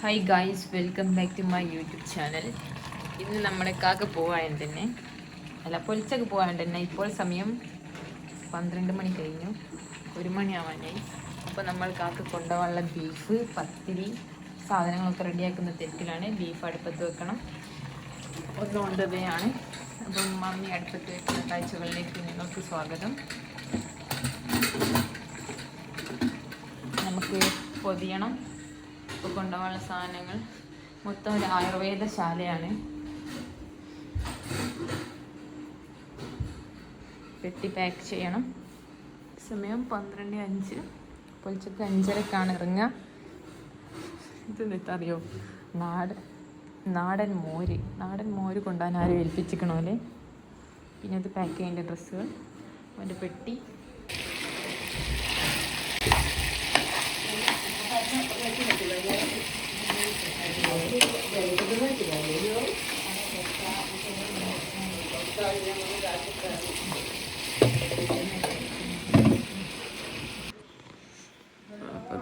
Hi guys welcome back to my YouTube channel ഇന്ന് നമ്മുടെ കാക്ക പോവാൻ തന്നെ. അല്ല പൊലിച്ചൊക്കെ പോകാൻ തന്നെ. ഇപ്പോൾ സമയം പന്ത്രണ്ട് മണി കഴിഞ്ഞു. ഒരു മണിയാവാനായി അപ്പോൾ നമ്മൾ കാക്ക കൊണ്ടുപോകാനുള്ള ബീഫ് പത്തിരി സാധനങ്ങളൊക്കെ റെഡിയാക്കുന്ന തിരക്കിലാണ് ബീഫ് അടുപ്പത്ത് വെക്കണം. ഒന്ന് കൊണ്ടുപോയാണ് അപ്പം മമ്മി അടുപ്പത്ത് വെക്കുന്ന കാഴ്ചകളിലേക്ക് നിങ്ങൾക്ക് സ്വാഗതം. നമുക്ക് പൊതിയണം. ഇപ്പോൾ കൊണ്ടുപോകാനുള്ള സാധനങ്ങൾ. മൊത്തം ഒരു ആയുർവേദ ശാലയാണ് പെട്ടി പാക്ക് ചെയ്യണം. സമയം പന്ത്രണ്ട് അഞ്ച്. പൊളിച്ചക്ക് അഞ്ചരക്കാണ് ഇറങ്ങുക. ഇത് എന്താ അറിയോ നാട് നാടൻ മോര്. നാടൻ മോര് കൊണ്ടുപോകാൻ ആരും ഏൽപ്പിച്ചിക്കണോലെ പിന്നെ അത് പാക്ക് ചെയ്യേണ്ട ഡ്രസ്സുകൾ അവന്റെ പെട്ടി.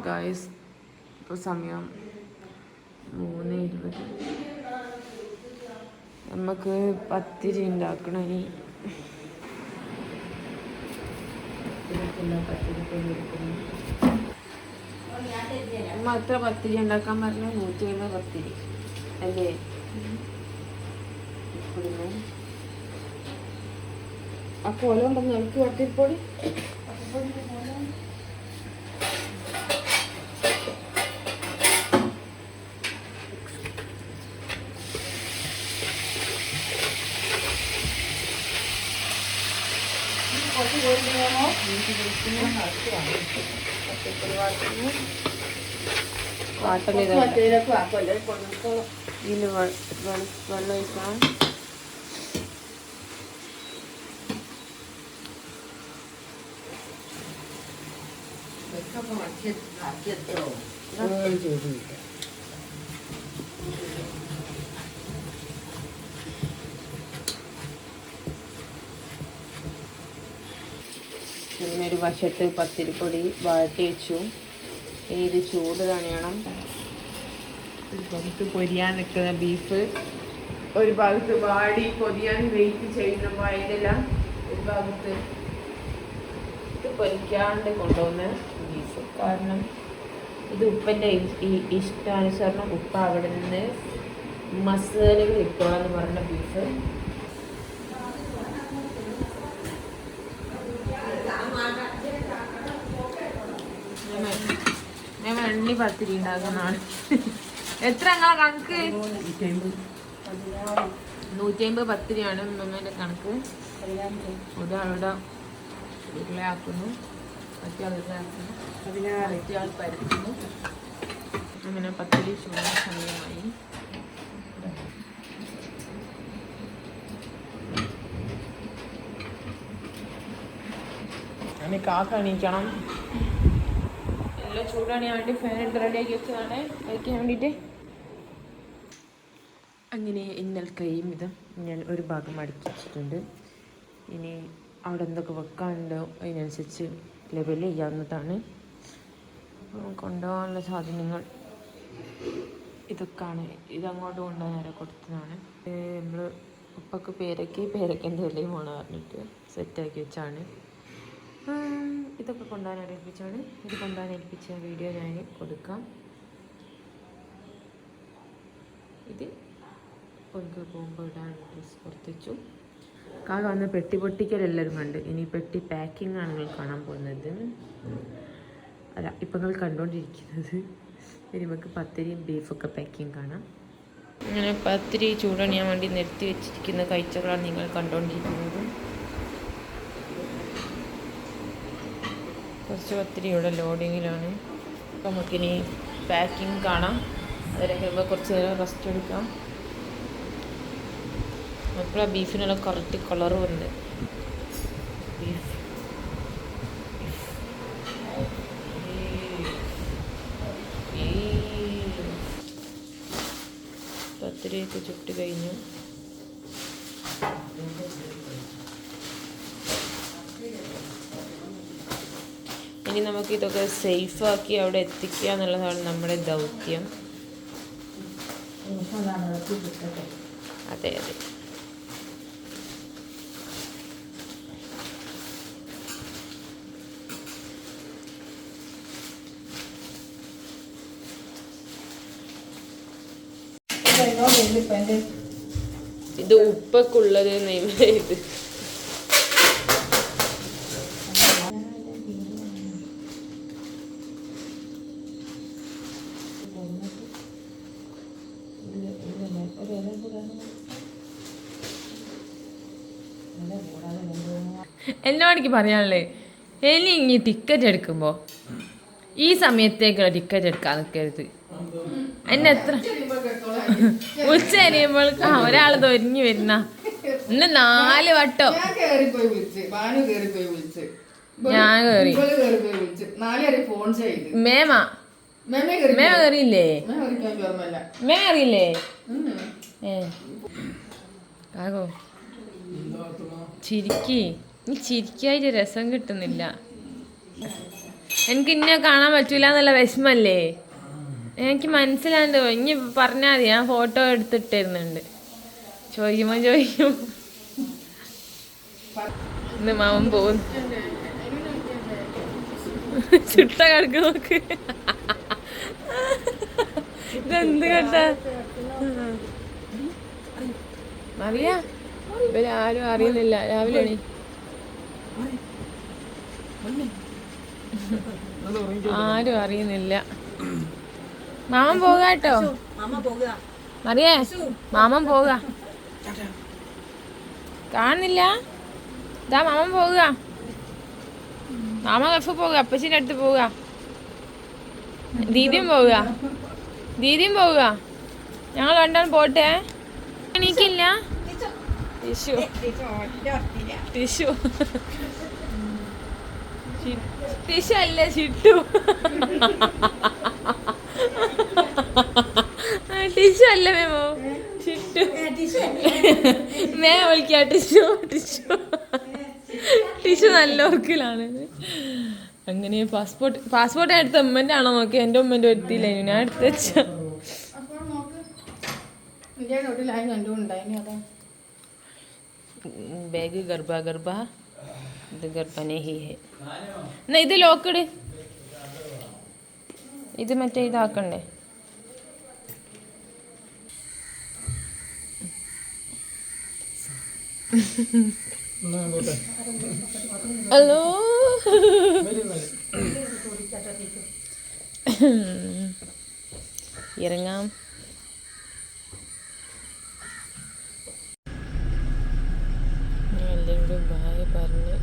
ഗായ്സ് ഇപ്പോൾ സമയം മൂന്ന് ഇരുപത്. നമുക്ക് പത്തിരി ഉണ്ടാക്കണം എത്ര പത്തിരി ഉണ്ടാക്കാൻ പറഞ്ഞു നൂറ്റി എഴുപത് പത്തിരി. അല്ലേ? ആ കോലം ഉണ്ടെന്ന് എനിക്ക് പത്തിരിപ്പൊടി की देती हूँ వీళ్ళు వన్ ఇట్లా ఎక్కడ మార్కెట్ మార్కెట్ പിന്നെ ഒരു വശത്ത് പത്തിരിപ്പൊടി വാട്ടി വെച്ചു. ഏത് ചൂട് തണിയണം ഭാഗത്ത് പൊരിയാൻ നിൽക്കുന്ന ബീഫ്. ഒരു ഭാഗത്ത് വാടി പൊരിയാൻ വെയിറ്റ് ചെയ്യുന്ന വയലെല്ലാം ഒരു ഭാഗത്ത് ഇത് പൊരിക്കാണ്ട് കൊണ്ടുവന്ന ബീഫ്. കാരണം ഇത് ഉപ്പന്റെ ഇഷ്ടാനുസരണം ഉപ്പ് അവിടെ നിന്ന് മസാലകൾ ഇട്ടോളാം പറഞ്ഞ ബീഫ് ഞാൻ വെള്ളി പത്തിരി ഉണ്ടാക്കുന്നതാണ് എത്ര ഞങ്ങളെ കണക്ക്? നൂറ്റി അമ്പത് പത്തിരിയാണ് മെമ്മേന്റെ കണക്ക്. ഒരാളുടെ ഉരുളയാക്കുന്നു മറ്റേ ഉരുളയാക്കുന്നു മറ്റേ ആൾ പരത്തുന്നു. അങ്ങനെ പത്തിരി ചൂടാൻ സമയമായി. കാക്ക എണീക്കണം. എല്ലാം ചൂടാണ്. വേണ്ടി ഫാൻ എടുത്ത് റെഡിയാക്കി വെച്ചതാണ്. വയ്ക്കാൻ വേണ്ടിയിട്ട് അങ്ങനെ ഇന്നൽ കഴിയും വിധം ഞാൻ ഒരു ഭാഗം അടുക്കി വെച്ചിട്ടുണ്ട്. ഇനി അവിടെ എന്തൊക്കെ വെക്കാനുണ്ടോ അതിനനുസരിച്ച് ലെവൽ ചെയ്യാവുന്നതാണ്. കൊണ്ടുപോകാനുള്ള സാധനങ്ങൾ ഇതൊക്കെയാണ്. ഇതങ്ങോട്ട് കൊണ്ടുപോകാൻ നേരെ കൊടുത്തതാണ്. നമ്മൾ ഉപ്പക്ക് പേരക്കി പേരയ്ക്കന്റെ വിലയും വേണം പറഞ്ഞിട്ട് സെറ്റാക്കി വെച്ചാണ്. ഇതൊക്കെ കൊണ്ടുപോകാൻ ഏൽപ്പിച്ചാണ് ഇത് കൊണ്ടുപോകാൻ ഏൽപ്പിച്ച വീഡിയോ ഞാൻ കൊടുക്കാം. ഇത് കൊണ്ട് പോകുമ്പോൾ ഇടാൻ ഡ്രസ് പുറത്ത് വെച്ചു കാക വന്ന് പെട്ടി പൊട്ടിക്കൽ എല്ലാവരും കണ്ട്. ഇനി പെട്ടി പാക്കിംഗ് ആണ് നിങ്ങൾ കാണാൻ പോകുന്നത്. അല്ല ഇപ്പം നിങ്ങൾ കണ്ടുകൊണ്ടിരിക്കുന്നത് ഇനി നമുക്ക് പത്തിരിയും ബീഫൊക്കെ പാക്കിങ് കാണാം. അങ്ങനെ പത്തിരി ചൂടണിയാൻ വേണ്ടി നിർത്തി വെച്ചിരിക്കുന്ന കാഴ്ചകളാണ് നിങ്ങൾ കണ്ടുകൊണ്ടിരിക്കുന്നത് കുറച്ച് ഒത്തിരി ഇവിടെ ലോഡിങ്ങിലാണ് നമുക്കിനി പാക്കിംഗ് കാണാം. അതുവരെ കഴിയുമ്പോൾ കുറച്ച് നേരം റെസ്റ്റ് എടുക്കാം. അപ്പോൾ ആ ബീഫിനുള്ള കറക്റ്റ് കളർ ഉണ്ട് ബീഫ് പത്തിരിയൊക്കെ ചുട്ട് കഴിഞ്ഞു. ഇനി നമുക്ക് ഇതൊക്കെ സേഫാക്കി അവിടെ എത്തിക്കുക എന്നുള്ളതാണ് നമ്മുടെ ദൗത്യം. അതെ അതെ. ഇത് ഉപ്പൊക്കെ നെയ്മ ഇത്. എന്നോടേക്ക് പറയാനുള്ളത് ഇനി ഇനി ടിക്കറ്റ് എടുക്കുമ്പോൾ ഈ സമയത്തേക്കുള്ള ടിക്കറ്റ് എടുക്കാൻ നിൽക്കരുത് എന്നെ എത്ര ഉച്ച കഴിയുമ്പോൾ ഒരാൾ തൊരിഞ്ഞു വരുന്ന. ഇന്ന് നാല് വട്ടോ. ഞാൻ കേറി. മേമ. മേമ കയറിയില്ലേ മേമ കയറിയില്ലേ ഏ. കാകോ ചിരിക്കി. നീ ചിരിക്കായിട്ട് രസം കിട്ടുന്നില്ല. എനിക്ക് ഇന്നെ കാണാൻ പറ്റൂല എന്നുള്ള വിഷമല്ലേ? എനിക്ക് മനസ്സിലാണ്ട് ഇനി പറഞ്ഞാൽ മതി. ഞാൻ ഫോട്ടോ എടുത്തിട്ടിരുന്നുണ്ട്. ചോദിക്കുമ്പോ ചോദിക്കും. ഇന്ന് മാമൻ പോകുന്നു. ചുട്ട കിടക്ക് നോക്ക്. ഇതെന്ത് കേട്ടാ അറിയാ ഇവരാരും അറിയുന്നില്ല. രാവിലെ ആരും അറിയുന്നില്ല. മാമൻ പോകാട്ടോ. അറിയേ? മാമൻ പോക. കാണുന്നില്ല? ഇതാ മാമൻ പോകുക മാമ കഫ് പോകുക അപ്പച്ചിന്റെ അടുത്ത് പോവുക ദീദിയും പോവുക ദീദിയും പോവുക ഞങ്ങൾ രണ്ടാളും പോട്ടെ. എണീക്കില്ല ടിഷ്യൂ ടിഷ്യൂ ടിഷ്യൂ അല്ല ചിട്ടു ടിഷ്യൂ അല്ല മേമോ ചിട്ടു മേ വിളിക്കാ ടിഷ്യൂ ടിഷ്യൂ ടിഷ്യൂ നല്ല ഓർക്കിലാണ് അങ്ങനെ പാസ്പോർട്ട് പാസ്പോർട്ട് എടുത്ത ഉമ്മന്റെ ആണോ നോക്കി എന്റെ ഉമ്മന്റെ വരുത്തിയില്ല ഞാൻ എടുത്തു വെച്ചാൽ ഉണ്ടായിനി അതാ. ബാഗ് ഗർഭ ഗർഭ. ഇത് ഗർഭ നെഹി ഹെ. എന്നാ ഇത് ലോക്കട് ഇത് മറ്റേ ഇതാക്കണ്ടേ? ഹലോ. ഇറങ്ങാം ഞാൻ എല്ലാവരോടും ബായ് പറഞ്ഞ്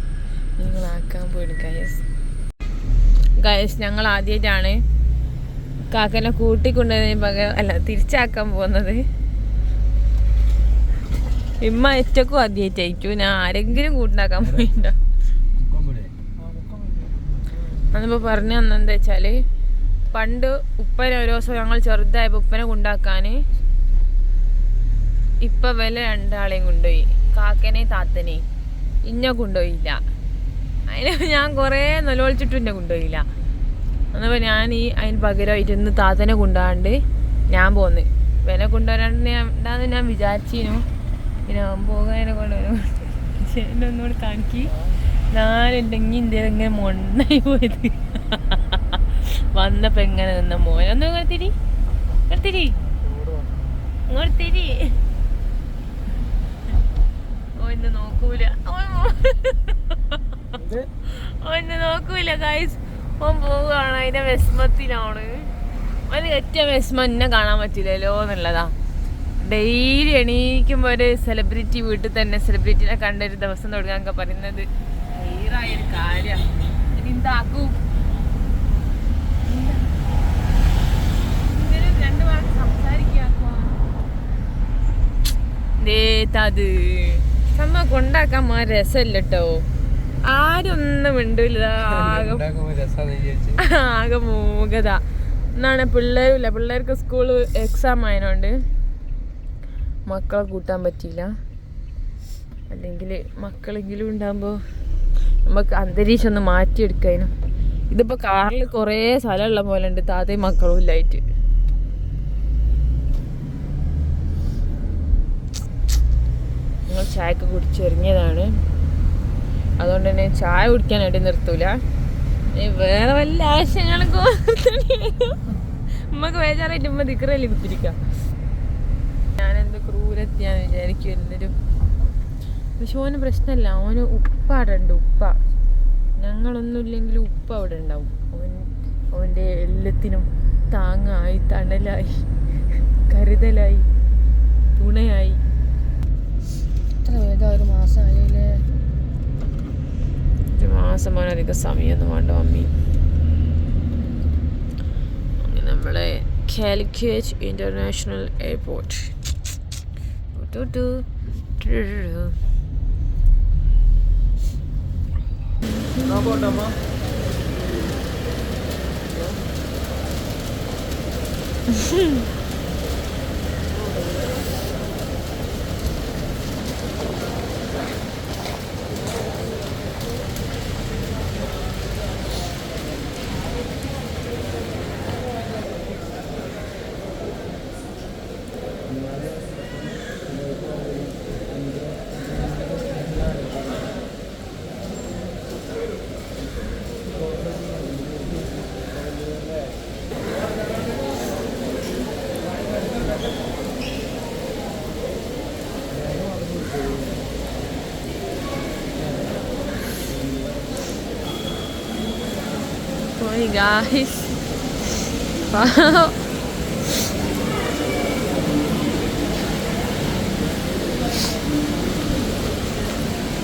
പോയിട്ട് ഗയസ് ഗയസ് ഞങ്ങൾ ആദ്യമായിട്ടാണ് കാക്കനെ കൂട്ടിക്കൊണ്ടതിന് പകരം അല്ല തിരിച്ചാക്കാൻ പോകുന്നത്. ഇമ്മ ഏറ്റക്കും ആദ്യമായിട്ടായിരിക്കും ഞാൻ ആരെങ്കിലും കൂട്ടിനാക്കാൻ പോയിട്ടോ അന്നിപ്പോൾ പറഞ്ഞു തന്നെന്താ വെച്ചാൽ പണ്ട് ഉപ്പനെ ഒരു ദിവസം ഞങ്ങൾ ചെറുതായപ്പോൾ ഉപ്പനെ കൊണ്ടാക്കാൻ ഇപ്പൊ വില രണ്ടാളെയും കൊണ്ടുപോയി. കാക്കനെ താത്തനെയും. ഇഞ്ഞ കൊണ്ടുപോയില്ല. അതിന് ഞാൻ കുറേ നിലവിളിച്ചിട്ടും എന്നെ കൊണ്ടുപോയില്ല. എന്നപ്പോൾ ഞാൻ ഈ അതിന് പകരമായിട്ട് ഇന്ന് താത്തനെ കൊണ്ടുപോകാണ്ട് ഞാൻ പോന്ന്. വില കൊണ്ടുവരാണ്ട് ഞാൻ ഞാൻ വിചാരിച്ചിരുന്നു. പിന്നെ അവൻ പോകാനെ കൊണ്ടുവരും എന്നെ ഒന്നുകൂടി കാണിക്കി. ഞാനുണ്ടെങ്കിൽ ഇന്ത്യയിൽ ഇങ്ങനെ മൊണ്ണായി പോയത്. വന്നപ്പോ എങ്ങനെ നിന്ന മോനൊന്നും ഇങ്ങനെ തിരി. തിരി. ഇങ്ങോട്ട് തിരി. ഓ ഇന്ന് നോക്കൂല. ഓ ഇന്ന് നോക്കൂല ഗൈസ് ഓൻ പോവുകയാണ്. അതിന്റെ വിഷമത്തിലാണ് അവന് ഏറ്റ വിഷമം എന്നെ കാണാൻ പറ്റില്ലല്ലോ എന്നുള്ളതാ. ഡെയിലി എണീക്കുമ്പോൾ ഒരു സെലിബ്രിറ്റി വീട്ടിൽ തന്നെ സെലിബ്രിറ്റിനെ കണ്ടൊരു ദിവസം തുടങ്ങാനൊക്കെ പറയുന്നത്. ഹെയറായ ഒരു കാര്യമാണ് എന്താക്കൂ നമ്മ കൊണ്ടാക്കാൻ രസമില്ല കേട്ടോ ആരൊന്നും മിണ്ടൂല ആകെ ആകെ മൂകത. എന്നാണ് പിള്ളേരുമില്ല പിള്ളേർക്ക് സ്കൂൾ എക്സാം ആയതുകൊണ്ട് മക്കളെ കൂട്ടാൻ പറ്റിയില്ല. അല്ലെങ്കിൽ മക്കളെങ്കിലും ഉണ്ടാകുമ്പോൾ നമുക്ക് അന്തരീക്ഷം ഒന്ന് മാറ്റിയെടുക്കാനും. ഇതിപ്പോൾ കാറിൽ കുറേ സ്ഥലമുള്ള പോലെ ഉണ്ട് താത്തയും മക്കളും ഇല്ലായിട്ട്. ഞങ്ങൾ ചായക്ക് കുടിച്ചെറിഞ്ഞതാണ് അതുകൊണ്ട് തന്നെ ചായ കുടിക്കാനായിട്ട് നിർത്തൂല. വേറെ വല്ല ആവശ്യങ്ങളൊക്കെ ഉമ്മക്ക് വേജാറായിട്ട് ഉമ്മ ദിക്കറല്ലേ കുത്തിരിക്കാം. ഞാനെന്ത് ക്രൂരത്തിയാന്ന് വിചാരിക്കും എല്ലാവരും പക്ഷെ ഓന് പ്രശ്നമല്ല ഓന് ഉപ്പ അവിടെ ഉണ്ട് ഉപ്പ. ഞങ്ങളൊന്നുമില്ലെങ്കിലും ഉപ്പ അവിടെ ഉണ്ടാവും. ഓൻ ഓന്റെ എല്ലാത്തിനും താങ്ങായി തണലായി കരുതലായി തുണയായി. എത്ര വേഗം ഒരു മാസമായില്ലേ ഒരു മാസം പോലധികം സമയമൊന്നും വേണ്ട മമ്മി അങ്ങനെ നമ്മളെ Calicut international airport Sorry, guys. Wow.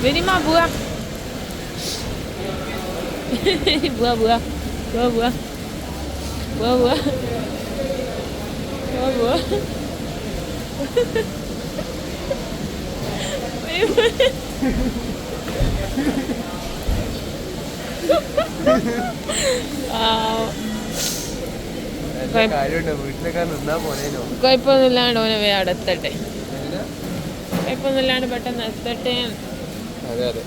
Very ma bua. bua bua. Bua bua. Bua bua. Bua bua. Wait. കുഴപ്പമൊന്നുമില്ലാണ്ട് ഓനെ വേ അവിടെ എത്തട്ടെ. കുഴപ്പമൊന്നുമില്ലാണ്ട് പെട്ടെന്ന് എത്തട്ടെ. അതെ അതെ.